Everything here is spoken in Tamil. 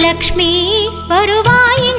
லக்ஷ்மி வருவாயே.